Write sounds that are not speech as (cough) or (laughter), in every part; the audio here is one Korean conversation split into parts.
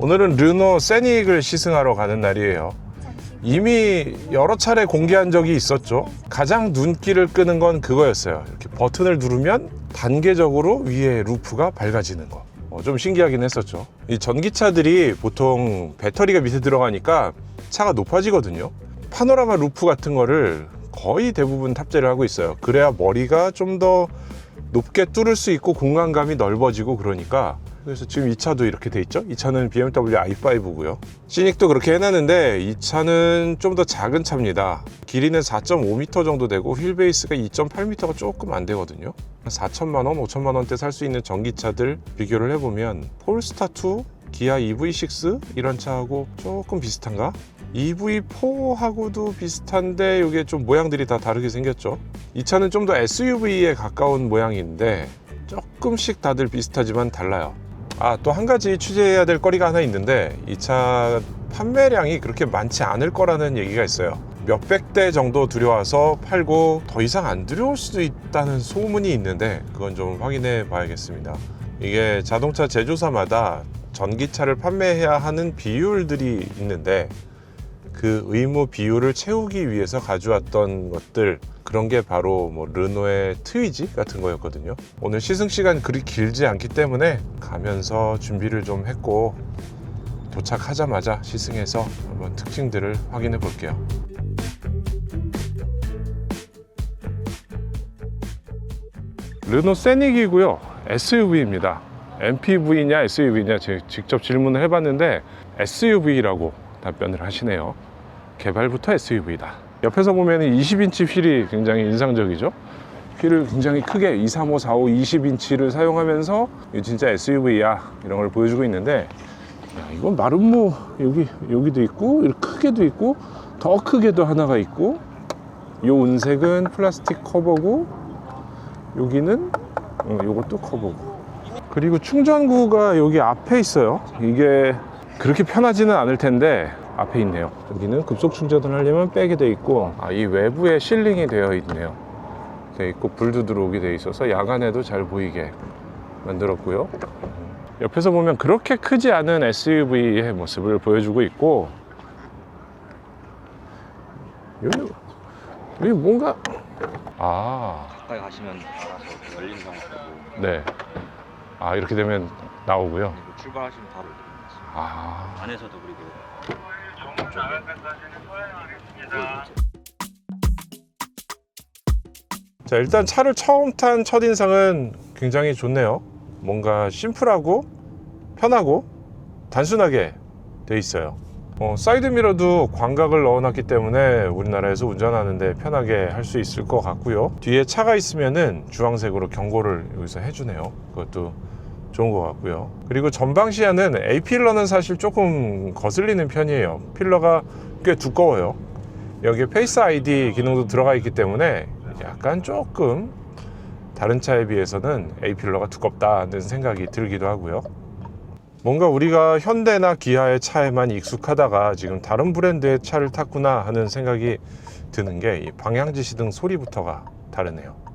오늘은 르노 세닉을 시승하러 가는 날이에요. 이미 여러 차례 공개한 적이 있었죠. 가장 눈길을 끄는 건 그거였어요. 이렇게 버튼을 누르면 단계적으로 위에 루프가 밝아지는 거. 어, 좀 신기하긴 했었죠. 이 전기차들이 보통 배터리가 밑에 들어가니까 차가 높아지거든요. 파노라마 루프 같은 거를 거의 대부분 탑재를 하고 있어요. 그래야 머리가 좀 더 높게 뚫을 수 있고 공간감이 넓어지고 그러니까 그래서 지금 이 차도 이렇게 돼 있죠. 이 차는 BMW i5고요. 시닉도 그렇게 해놨는데 이 차는 좀 더 작은 차입니다. 길이는 4.5m 정도 되고 휠 베이스가 2.8m가 조금 안 되거든요. 4천만 원, 5천만 원대 살 수 있는 전기차들 비교를 해보면 폴스타2, 기아 EV6 이런 차하고 조금 비슷한가? EV4하고도 비슷한데 이게 좀 모양들이 다 다르게 생겼죠. 이 차는 좀 더 SUV에 가까운 모양인데 조금씩 다들 비슷하지만 달라요. 아, 또 한 가지 취재해야 될 거리가 하나 있는데 이 차 판매량이 그렇게 많지 않을 거라는 얘기가 있어요. 몇백 대 정도 들여와서 팔고 더 이상 안 들여올 수도 있다는 소문이 있는데 그건 좀 확인해 봐야겠습니다. 이게 자동차 제조사마다 전기차를 판매해야 하는 비율들이 있는데 그 의무 비율을 채우기 위해서 가져왔던 것들 그런 게 바로 뭐 르노의 트위지 같은 거였거든요. 오늘 시승 시간 그리 길지 않기 때문에 가면서 준비를 좀 했고 도착하자마자 시승해서 한번 특징들을 확인해 볼게요. 르노 세닉이고요. SUV입니다. MPV냐 SUV냐 제가 직접 질문을 해봤는데 SUV라고 답변을 하시네요. 개발부터 SUV다. 옆에서 보면 20인치 휠이 굉장히 인상적이죠. 휠을 굉장히 크게 2, 3, 5, 4, 5, 20인치를 사용하면서 진짜 SUV야 이런 걸 보여주고 있는데 야, 이건 마름모 여기 여기도 있고 이렇게 크게도 있고 더 크게도 하나가 있고 이 운색은 플라스틱 커버고 여기는 어, 요것도 커버고 그리고 충전구가 여기 앞에 있어요 이게 그렇게 편하지는 않을 텐데 앞에 있네요 여기는 급속 충전을 하려면 빼게 돼 있고 아, 이 외부에 실링이 되어 있네요 돼 있고 불도 들어오게 돼 있어서 야간에도 잘 보이게 만들었고요 옆에서 보면 그렇게 크지 않은 SUV의 모습을 보여주고 있고 여기, 여기 뭔가 아 가까이 가시면 알아서 그 열린 상태고 네. 아 이렇게 되면 나오고요. 출발하시면 바로. 아 안에서도 그리고 자 일단 차를 처음 탄 첫인상은 굉장히 좋네요. 뭔가 심플하고 편하고 단순하게 돼 있어요. 어, 사이드미러도 광각을 넣어놨기 때문에 우리나라에서 운전하는데 편하게 할 수 있을 것 같고요. 뒤에 차가 있으면은 주황색으로 경고를 여기서 해주네요. 그것도 좋은 것 같고요. 그리고 전방 시야는 A 필러는 사실 조금 거슬리는 편이에요. 필러가 꽤 두꺼워요. 여기에 페이스 아이디 기능도 들어가 있기 때문에 약간 조금 다른 차에 비해서는 A 필러가 두껍다는 생각이 들기도 하고요. 뭔가 우리가 현대나 기아의 차에만 익숙하다가 지금 다른 브랜드의 차를 탔구나 하는 생각이 드는 게이 방향지시등 소리부터가 다르네요.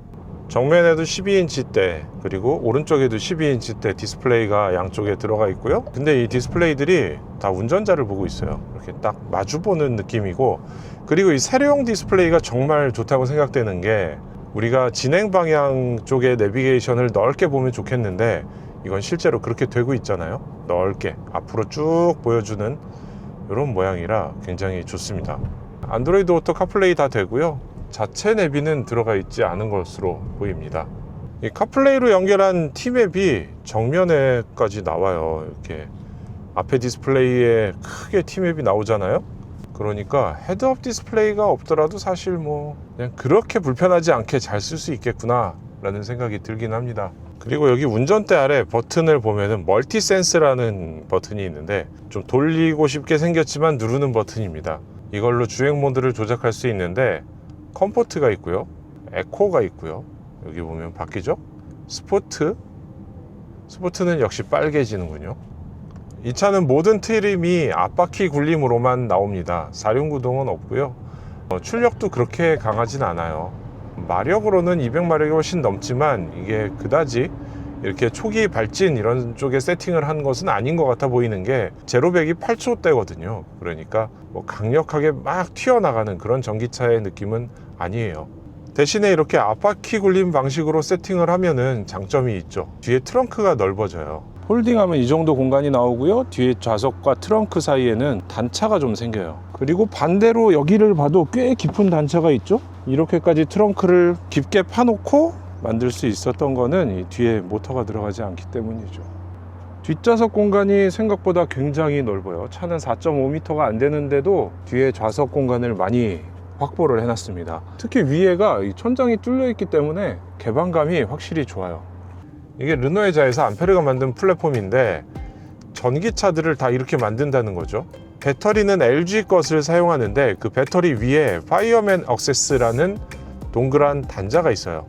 정면에도 12인치대 그리고 오른쪽에도 12인치대 디스플레이가 양쪽에 들어가 있고요. 근데 이 디스플레이들이 다 운전자를 보고 있어요. 이렇게 딱 마주 보는 느낌이고 그리고 이 세로용 디스플레이가 정말 좋다고 생각되는 게 우리가 진행 방향 쪽에 내비게이션을 넓게 보면 좋겠는데 이건 실제로 그렇게 되고 있잖아요. 넓게 앞으로 쭉 보여주는 이런 모양이라 굉장히 좋습니다. 안드로이드 오토 카플레이 다 되고요. 자체 내비는 들어가 있지 않은 것으로 보입니다. 이 카플레이로 연결한 T맵이 정면에까지 나와요. 이렇게 앞에 디스플레이에 크게 T맵이 나오잖아요. 그러니까 헤드업 디스플레이가 없더라도 사실 뭐 그냥 그렇게 불편하지 않게 잘 쓸 수 있겠구나 라는 생각이 들긴 합니다. 그리고 여기 운전대 아래 버튼을 보면은 멀티 센스라는 버튼이 있는데 좀 돌리고 싶게 생겼지만 누르는 버튼입니다. 이걸로 주행 모드를 조작할 수 있는데 컴포트가 있고요. 에코가 있고요. 여기 보면 바뀌죠? 스포트. 스포트는 역시 빨개지는군요. 이 차는 모든 트림이 앞바퀴 굴림으로만 나옵니다. 사륜 구동은 없고요. 어, 출력도 그렇게 강하진 않아요. 마력으로는 200마력이 훨씬 넘지만 이게 그다지 이렇게 초기 발진 이런 쪽에 세팅을 한 것은 아닌 것 같아 보이는 게 제로백이 8초대거든요. 그러니까 뭐 강력하게 막 튀어나가는 그런 전기차의 느낌은 아니에요. 대신에 이렇게 앞바퀴 굴림 방식으로 세팅을 하면은 장점이 있죠. 뒤에 트렁크가 넓어져요. 홀딩하면 이 정도 공간이 나오고요. 뒤에 좌석과 트렁크 사이에는 단차가 좀 생겨요. 그리고 반대로 여기를 봐도 꽤 깊은 단차가 있죠. 이렇게까지 트렁크를 깊게 파놓고 만들 수 있었던 거는 이 뒤에 모터가 들어가지 않기 때문이죠. 뒷좌석 공간이 생각보다 굉장히 넓어요. 차는 4.5m가 안 되는데도 뒤에 좌석 공간을 많이 확보를 해놨습니다. 특히 위에가 이 천장이 뚫려 있기 때문에 개방감이 확실히 좋아요. 이게 르노에자에서 암페르가 만든 플랫폼인데 전기차들을 다 이렇게 만든다는 거죠. 배터리는 LG 것을 사용하는데 그 배터리 위에 파이어맨 억세스라는 동그란 단자가 있어요.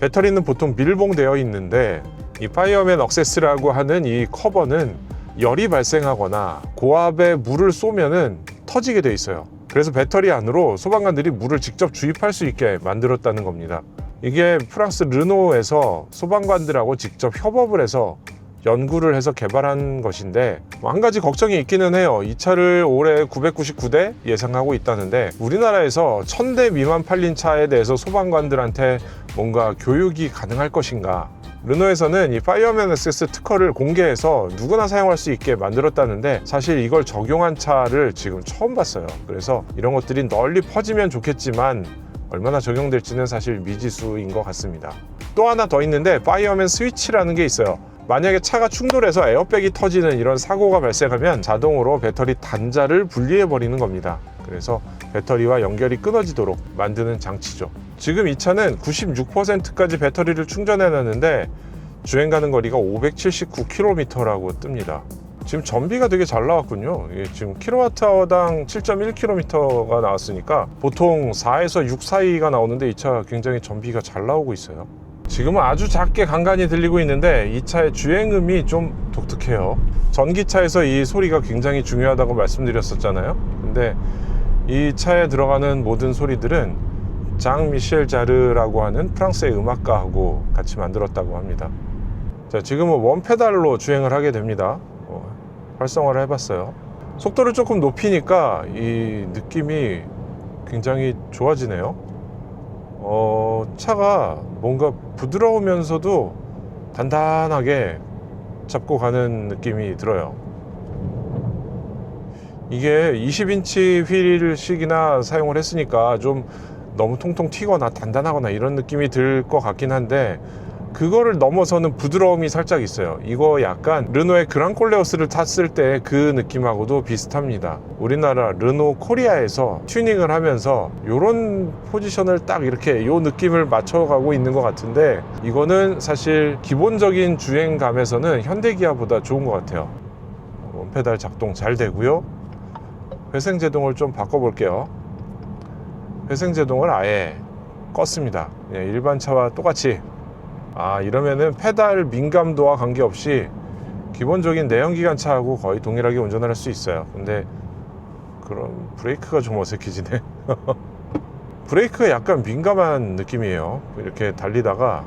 배터리는 보통 밀봉되어 있는데 이 파이어맨 억세스라고 하는 이 커버는 열이 발생하거나 고압에 물을 쏘면은 터지게 돼 있어요. 그래서 배터리 안으로 소방관들이 물을 직접 주입할 수 있게 만들었다는 겁니다. 이게 프랑스 르노에서 소방관들하고 직접 협업을 해서 연구를 해서 개발한 것인데 뭐한 가지 걱정이 있기는 해요. 이 차를 올해 999대 예상하고 있다는데 우리나라에서 1000대 미만 팔린 차에 대해서 소방관들한테 뭔가 교육이 가능할 것인가? 르노에서는 이 파이어맨 액세스 특허를 공개해서 누구나 사용할 수 있게 만들었다는데 사실 이걸 적용한 차를 지금 처음 봤어요. 그래서 이런 것들이 널리 퍼지면 좋겠지만 얼마나 적용될지는 사실 미지수인 것 같습니다. 또 하나 더 있는데 파이어맨 스위치라는 게 있어요. 만약에 차가 충돌해서 에어백이 터지는 이런 사고가 발생하면 자동으로 배터리 단자를 분리해 버리는 겁니다. 그래서 배터리와 연결이 끊어지도록 만드는 장치죠. 지금 이 차는 96%까지 배터리를 충전해 놨는데 주행 가는 거리가 579km라고 뜹니다. 지금 전비가 되게 잘 나왔군요. 이게 지금 킬로와트아워당 7.1km가 나왔으니까 보통 4에서 6 사이가 나오는데 이 차 굉장히 전비가 잘 나오고 있어요. 지금은 아주 작게 간간히 들리고 있는데 이 차의 주행음이 좀 독특해요. 전기차에서 이 소리가 굉장히 중요하다고 말씀드렸었잖아요. 근데 이 차에 들어가는 모든 소리들은 장 미셸 자르라고 하는 프랑스의 음악가하고 같이 만들었다고 합니다. 자, 지금은 원 페달로 주행을 하게 됩니다. 어, 활성화를 해봤어요. 속도를 조금 높이니까 이 느낌이 굉장히 좋아지네요. 어, 차가 뭔가 부드러우면서도 단단하게 잡고 가는 느낌이 들어요. 이게 20인치 휠식이나 사용을 했으니까 좀 너무 통통 튀거나 단단하거나 이런 느낌이 들 것 같긴 한데 그거를 넘어서는 부드러움이 살짝 있어요. 이거 약간 르노의 그랑콜레오스를 탔을 때 그 느낌하고도 비슷합니다. 우리나라 르노 코리아에서 튜닝을 하면서 이런 포지션을 딱 이렇게 요 느낌을 맞춰가고 있는 것 같은데 이거는 사실 기본적인 주행감에서는 현대기아보다 좋은 것 같아요. 원페달 작동 잘 되고요. 회생 제동을 좀 바꿔볼게요. 회생 제동을 아예 껐습니다. 예, 일반 차와 똑같이 아 이러면은 페달 민감도와 관계없이 기본적인 내연기관차하고 거의 동일하게 운전을 할 수 있어요. 근데 그럼 브레이크가 좀 어색해지네. (laughs) 브레이크가 약간 민감한 느낌이에요. 이렇게 달리다가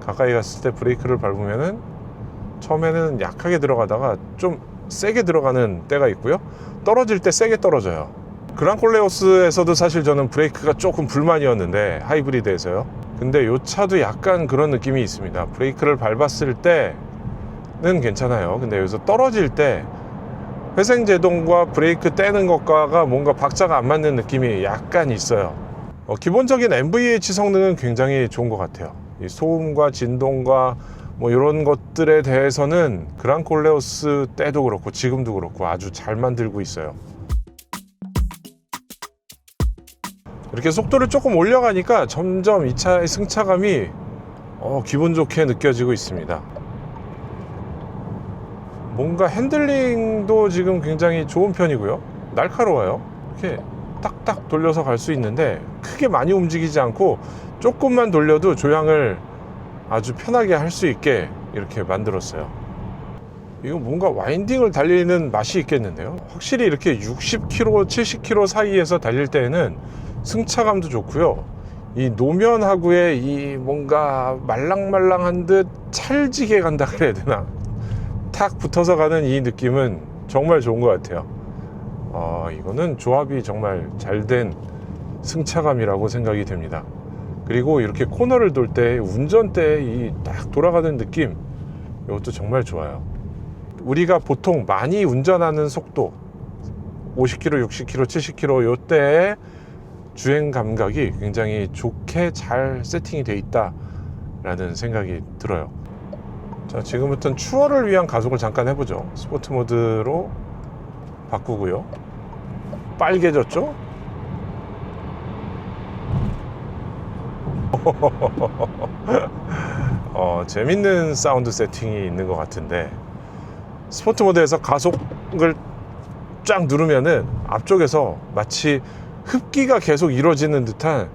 가까이 갔을 때 브레이크를 밟으면은 처음에는 약하게 들어가다가 좀 세게 들어가는 때가 있고요. 떨어질 때 세게 떨어져요. 그랑콜레오스에서도 사실 저는 브레이크가 조금 불만이었는데 하이브리드에서요 근데 이 차도 약간 그런 느낌이 있습니다. 브레이크를 밟았을 때는 괜찮아요. 근데 여기서 떨어질 때 회생 제동과 브레이크 떼는 것과가 뭔가 박자가 안 맞는 느낌이 약간 있어요. 어, 기본적인 MVH 성능은 굉장히 좋은 것 같아요. 이 소음과 진동과 뭐 이런 것들에 대해서는 그랑콜레오스 때도 그렇고 지금도 그렇고 아주 잘 만들고 있어요. 이렇게 속도를 조금 올려가니까 점점 이 차의 승차감이 어, 기분 좋게 느껴지고 있습니다. 뭔가 핸들링도 지금 굉장히 좋은 편이고요. 날카로워요. 이렇게 딱딱 돌려서 갈 수 있는데 크게 많이 움직이지 않고 조금만 돌려도 조향을 아주 편하게 할 수 있게 이렇게 만들었어요. 이거 뭔가 와인딩을 달리는 맛이 있겠는데요. 확실히 이렇게 60km, 70km 사이에서 달릴 때에는 승차감도 좋고요. 이 노면하고의 이 뭔가 말랑말랑한 듯 찰지게 간다 그래야 되나? 탁 붙어서 가는 이 느낌은 정말 좋은 것 같아요. 아 이거는 조합이 정말 잘 된 승차감이라고 생각이 됩니다. 그리고 이렇게 코너를 돌 때 운전대 이 딱 돌아가는 느낌 이것도 정말 좋아요. 우리가 보통 많이 운전하는 속도 50km, 60km, 70km 요때 주행 감각이 굉장히 좋게 잘 세팅이 돼 있다라는 생각이 들어요. 자, 지금부터는 추월을 위한 가속을 잠깐 해보죠. 스포트 모드로 바꾸고요. 빨개졌죠? (laughs) 어, 재밌는 사운드 세팅이 있는 것 같은데 스포트 모드에서 가속을 쫙 누르면은 앞쪽에서 마치 흡기가 계속 이루어지는 듯한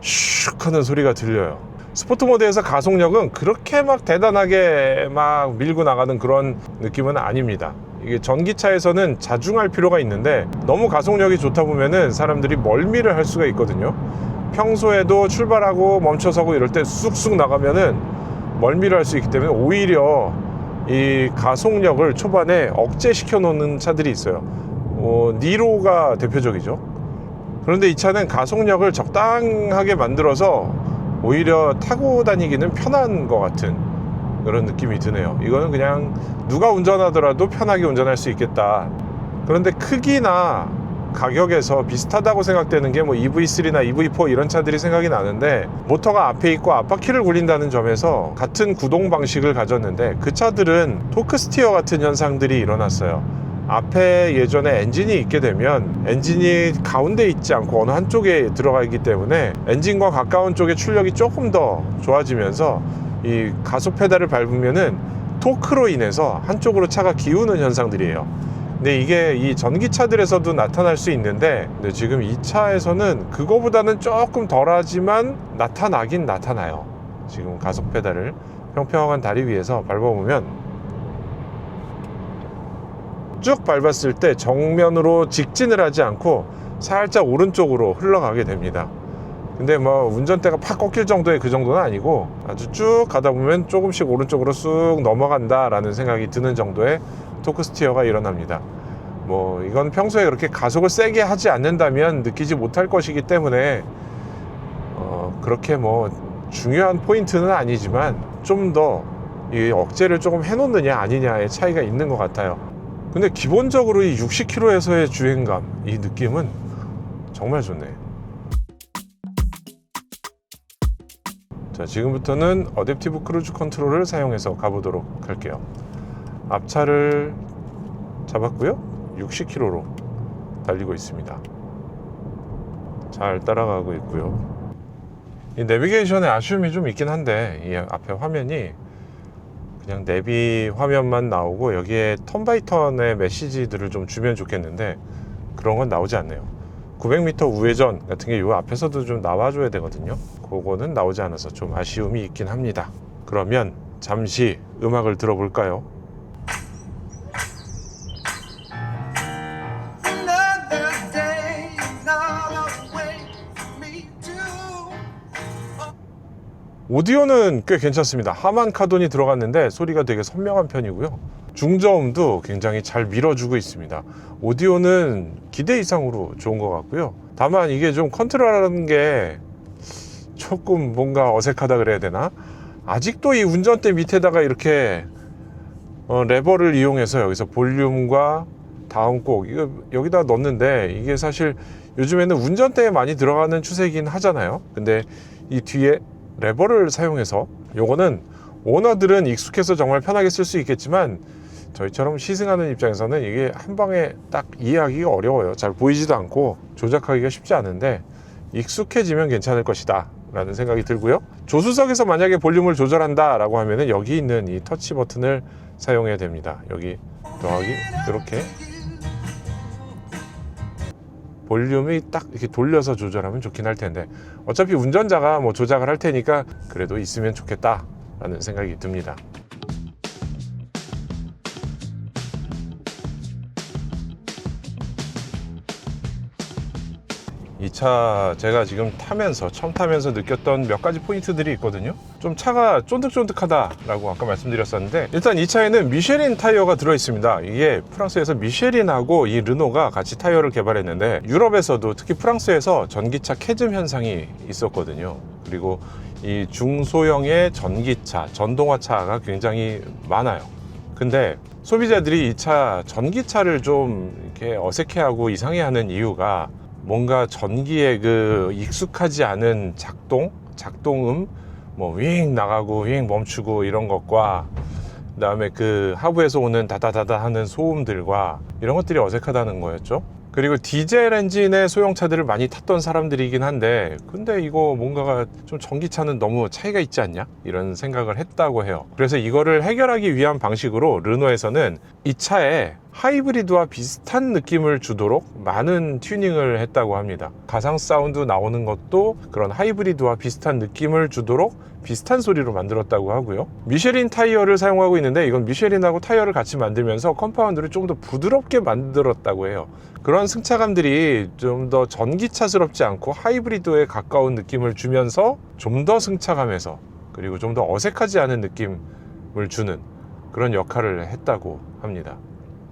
슉 하는 소리가 들려요. 스포트 모드에서 가속력은 그렇게 막 대단하게 막 밀고 나가는 그런 느낌은 아닙니다. 이게 전기차에서는 자중할 필요가 있는데 너무 가속력이 좋다 보면은 사람들이 멀미를 할 수가 있거든요. 평소에도 출발하고 멈춰서고 이럴 때 쑥쑥 나가면은 멀미를 할 수 있기 때문에 오히려 이 가속력을 초반에 억제시켜 놓는 차들이 있어요. 어, 니로가 대표적이죠. 그런데 이 차는 가속력을 적당하게 만들어서 오히려 타고 다니기는 편한 것 같은 그런 느낌이 드네요. 이거는 그냥 누가 운전하더라도 편하게 운전할 수 있겠다. 그런데 크기나 가격에서 비슷하다고 생각되는 게 뭐 EV3나 EV4 이런 차들이 생각이 나는데 모터가 앞에 있고 앞바퀴를 굴린다는 점에서 같은 구동 방식을 가졌는데 그 차들은 토크 스티어 같은 현상들이 일어났어요. 앞에 예전에 엔진이 있게 되면 엔진이 가운데 있지 않고 어느 한쪽에 들어가 있기 때문에 엔진과 가까운 쪽의 출력이 조금 더 좋아지면서 이 가속 페달을 밟으면은 토크로 인해서 한쪽으로 차가 기우는 현상들이에요. 근데 이게 이 전기차들에서도 나타날 수 있는데 지금 이 차에서는 그거보다는 조금 덜하지만 나타나긴 나타나요. 지금 가속 페달을 평평한 다리 위에서 밟아보면 쭉 밟았을 때 정면으로 직진을 하지 않고 살짝 오른쪽으로 흘러가게 됩니다. 근데 뭐 운전대가 팍 꺾일 정도의 그 정도는 아니고 아주 쭉 가다 보면 조금씩 오른쪽으로 쑥 넘어간다라는 생각이 드는 정도의 토크 스티어가 일어납니다. 뭐 이건 평소에 그렇게 가속을 세게 하지 않는다면 느끼지 못할 것이기 때문에 어 그렇게 뭐 중요한 포인트는 아니지만 좀 더 이 억제를 조금 해놓느냐 아니냐의 차이가 있는 것 같아요. 근데 기본적으로 이 60km에서의 주행감 이 느낌은 정말 좋네. 자 지금부터는 어댑티브 크루즈 컨트롤을 사용해서 가보도록 할게요. 앞차를 잡았고요. 60km로 달리고 있습니다. 잘 따라가고 있고요. 이 내비게이션에 아쉬움이 좀 있긴 한데 이 앞에 화면이 그냥 내비 화면만 나오고 여기에 턴바이턴의 메시지들을 좀 주면 좋겠는데 그런 건 나오지 않네요. 900m 우회전 같은 게 이 앞에서도 좀 나와줘야 되거든요. 그거는 나오지 않아서 좀 아쉬움이 있긴 합니다. 그러면 잠시 음악을 들어볼까요? 오디오는 꽤 괜찮습니다. 하만 카돈이 들어갔는데 소리가 되게 선명한 편이고요. 중저음도 굉장히 잘 밀어주고 있습니다. 오디오는 기대 이상으로 좋은 것 같고요. 다만 이게 좀 컨트롤하는 게 조금 뭔가 어색하다 그래야 되나? 아직도 이 운전대 밑에다가 이렇게 어, 레버를 이용해서 여기서 볼륨과 다음 곡 이거 여기다 넣는데 이게 사실 요즘에는 운전대에 많이 들어가는 추세이긴 하잖아요. 근데 이 뒤에 레버를 사용해서 요거는 오너들은 익숙해서 정말 편하게 쓸 수 있겠지만 저희처럼 시승하는 입장에서는 이게 한 방에 딱 이해하기가 어려워요. 잘 보이지도 않고 조작하기가 쉽지 않은데 익숙해지면 괜찮을 것이다. 라는 생각이 들고요. 조수석에서 만약에 볼륨을 조절한다 라고 하면은 여기 있는 이 터치 버튼을 사용해야 됩니다. 여기 더하기 이렇게 볼륨이 딱 이렇게 돌려서 조절하면 좋긴 할 텐데 어차피 운전자가 뭐 조작을 할 테니까 그래도 있으면 좋겠다 라는 생각이 듭니다. 이 차 제가 지금 타면서 처음 타면서 느꼈던 몇 가지 포인트들이 있거든요. 좀 차가 쫀득쫀득하다 라고 아까 말씀드렸었는데 일단 이 차에는 미쉐린 타이어가 들어 있습니다. 이게 프랑스에서 미쉐린하고 이 르노가 같이 타이어를 개발했는데 유럽에서도 특히 프랑스에서 전기차 캐즘 현상이 있었거든요. 그리고 이 중소형의 전기차, 전동화차가 굉장히 많아요. 근데 소비자들이 이 차 전기차를 좀 이렇게 어색해하고 이상해하는 이유가 뭔가 전기에 그 익숙하지 않은 작동, 작동음, 뭐 윙 나가고 윙 멈추고 이런 것과 그다음에 그 하부에서 오는 다다다다 하는 소음들과 이런 것들이 어색하다는 거였죠. 그리고 디젤 엔진의 소형차들을 많이 탔던 사람들이긴 한데 근데 이거 뭔가가 좀 전기차는 너무 차이가 있지 않냐 이런 생각을 했다고 해요 그래서 이거를 해결하기 위한 방식으로 르노에서는 이 차에 하이브리드와 비슷한 느낌을 주도록 많은 튜닝을 했다고 합니다. 가상 사운드 나오는 것도 그런 하이브리드와 비슷한 느낌을 주도록 비슷한 소리로 만들었다고 하고요. 미쉐린 타이어를 사용하고 있는데 이건 미쉐린하고 타이어를 같이 만들면서 컴파운드를 좀 더 부드럽게 만들었다고 해요. 그런 승차감들이 좀 더 전기차스럽지 않고 하이브리드에 가까운 느낌을 주면서 좀 더 승차감에서 그리고 좀 더 어색하지 않은 느낌을 주는 그런 역할을 했다고 합니다.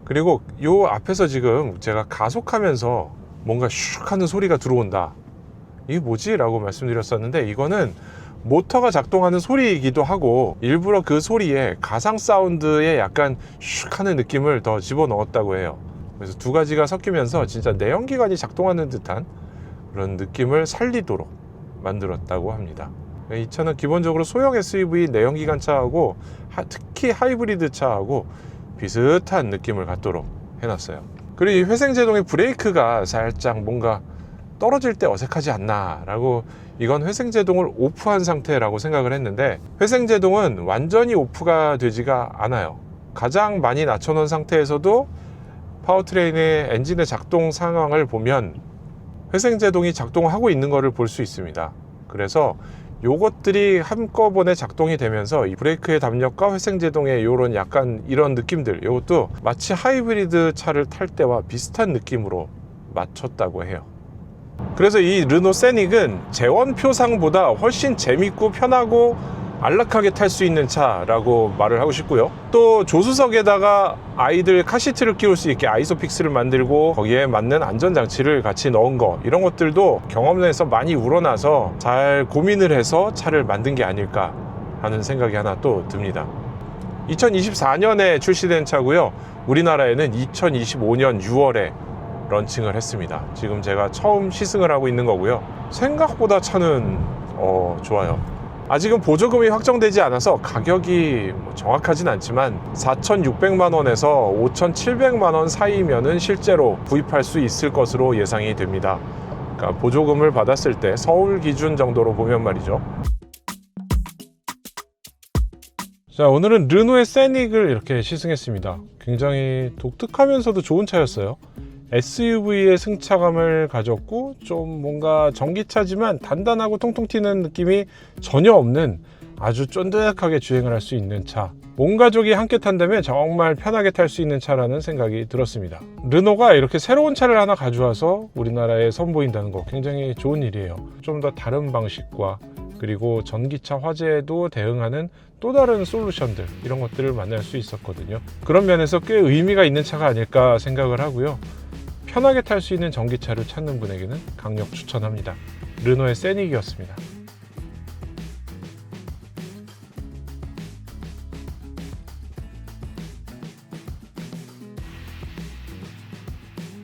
그리고 요 앞에서 지금 제가 가속하면서 뭔가 슉 하는 소리가 들어온다. 이게 뭐지? 라고 말씀드렸었는데 이거는 모터가 작동하는 소리이기도 하고 일부러 그 소리에 가상 사운드에 약간 슉 하는 느낌을 더 집어넣었다고 해요. 그래서 두 가지가 섞이면서 진짜 내연기관이 작동하는 듯한 그런 느낌을 살리도록 만들었다고 합니다. 이 차는 기본적으로 소형 SUV 내연기관 차하고 하- 특히 하이브리드 차하고 비슷한 느낌을 갖도록 해놨어요. 그리고 이 회생제동의 브레이크가 살짝 뭔가 떨어질 때 어색하지 않나라고 이건 회생제동을 오프한 상태라고 생각을 했는데 회생제동은 완전히 오프가 되지가 않아요. 가장 많이 낮춰놓은 상태에서도 파워트레인의 엔진의 작동 상황을 보면 회생제동이 작동하고 있는 것을 볼 수 있습니다. 그래서 요것들이 한꺼번에 작동이 되면서 이 브레이크의 담력과 회생제동의 이런 약간 이런 느낌들 이것도 마치 하이브리드 차를 탈 때와 비슷한 느낌으로 맞췄다고 해요. 그래서 이 르노 세닉은 재원표상보다 훨씬 재밌고 편하고 안락하게 탈 수 있는 차라고 말을 하고 싶고요. 또 조수석에다가 아이들 카시트를 끼울 수 있게 아이소픽스를 만들고 거기에 맞는 안전장치를 같이 넣은 거 이런 것들도 경험에서 많이 우러나서 잘 고민을 해서 차를 만든 게 아닐까 하는 생각이 하나 또 듭니다. 2024년에 출시된 차고요. 우리나라에는 2025년 6월에 런칭을 했습니다. 지금 제가 처음 시승을 하고 있는 거고요. 생각보다 차는 어, 좋아요. 아직은 보조금이 확정되지 않아서 가격이 뭐 정확하진 않지만 4,600만 원에서 5,700만 원 사이면은 실제로 구입할 수 있을 것으로 예상이 됩니다. 그러니까 보조금을 받았을 때 서울 기준 정도로 보면 말이죠. 자, 오늘은 르노의 세닉을 이렇게 시승했습니다. 굉장히 독특하면서도 좋은 차였어요. SUV의 승차감을 가졌고 좀 뭔가 전기차지만 단단하고 통통 튀는 느낌이 전혀 없는 아주 쫀득하게 주행을 할 수 있는 차. 온 가족이 함께 탄다면 정말 편하게 탈 수 있는 차라는 생각이 들었습니다. 르노가 이렇게 새로운 차를 하나 가져와서 우리나라에 선보인다는 거 굉장히 좋은 일이에요. 좀 더 다른 방식과 그리고 전기차 화재에도 대응하는 또 다른 솔루션들 이런 것들을 만날 수 있었거든요. 그런 면에서 꽤 의미가 있는 차가 아닐까 생각을 하고요. 편하게 탈 수 있는 전기차를 찾는 분에게는 강력 추천합니다. 르노의 세닉이었습니다.